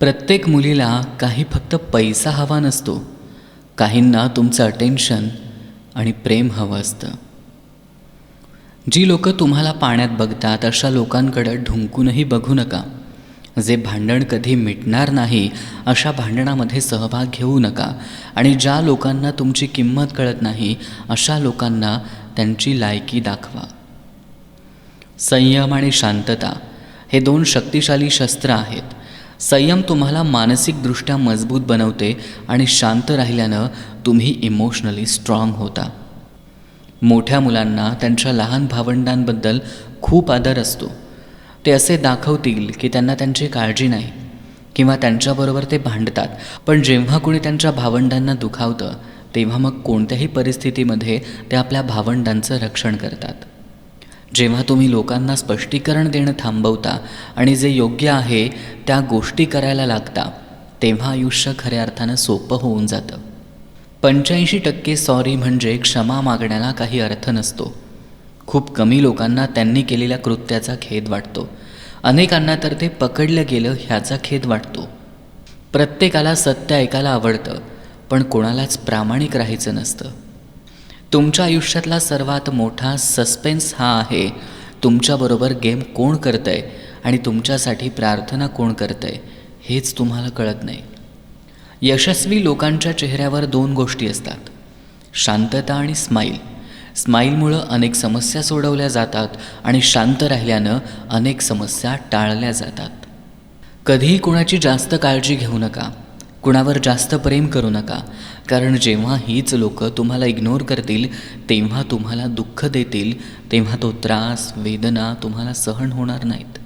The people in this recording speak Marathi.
प्रत्येक मुलीला काही फक्त पैसा हवा नसतो. काहींना तुमचं अटेन्शन आणि प्रेम हवं असतं. जी लोकं तुम्हाला पाण्यात बघतात अशा लोकांकडं ढुंकूनही बघू नका. जे भांडण कधी मिटणार नाही अशा भांडणामध्ये सहभाग घेऊ नका. आणि ज्या लोकांना तुमची किंमत कळत नाही अशा लोकांना त्यांची लायकी दाखवा. संयम आणि शांतता हे दोन शक्तिशाली शस्त्र आहेत. संयम तुम्हाला मानसिकदृष्ट्या मजबूत बनवते आणि शांत राहिल्यानं तुम्ही इमोशनली स्ट्रॉंग होता. मोठ्या मुलांना त्यांच्या लहान भावंडांबद्दल खूप आदर असतो. ते असे दाखवतील की त्यांना त्यांची काळजी नाही किंवा त्यांच्याबरोबर ते भांडतात. पण जेव्हा कोणी त्यांच्या भावंडांना दुखावतं तेव्हा मग कोणत्याही परिस्थितीमध्ये ते आपल्या भावंडांचं रक्षण करतात. जेव्हा तुम्ही लोकांना स्पष्टीकरण देणं थांबवता आणि जे योग्य आहे त्या गोष्टी करायला लागता तेव्हा आयुष्य खऱ्या अर्थानं सोपं होऊन जातं. पंच्याऐंशी टक्के सॉरी म्हणजे क्षमा मागण्याला काही अर्थ नसतो. खूप कमी लोकांना त्यांनी केलेल्या कृत्याचा खेद वाटतो. अनेकांना तर ते पकडलं गेलं ह्याचा खेद वाटतो. प्रत्येकाला सत्य ऐकायला आवडतं पण कोणालाच प्रामाणिक राहायचं नसतं. तुमच्या आयुष्यातला सर्वात मोठा सस्पेन्स हा आहे. तुमच्याबरोबर गेम कोण करतंय आणि तुमच्यासाठी प्रार्थना कोण करतंय हेच तुम्हाला कळत नाही. यशस्वी लोकांच्या चेहऱ्यावर दोन गोष्टी असतात. शांतता आणि स्माईल स्माईलमुळं अनेक समस्या सोडवल्या जातात आणि शांत राहिल्यानं अनेक समस्या टाळल्या जातात. कधीही कोणाची जास्त काळजी घेऊ नका. कुणावर जास्त प्रेम करू नका. कारण जेव्हा हीच लोकं तुम्हाला इग्नोर करतील तेव्हा तुम्हाला दुःख देतील तेव्हा तो त्रास वेदना तुम्हाला सहन होणार नाहीत.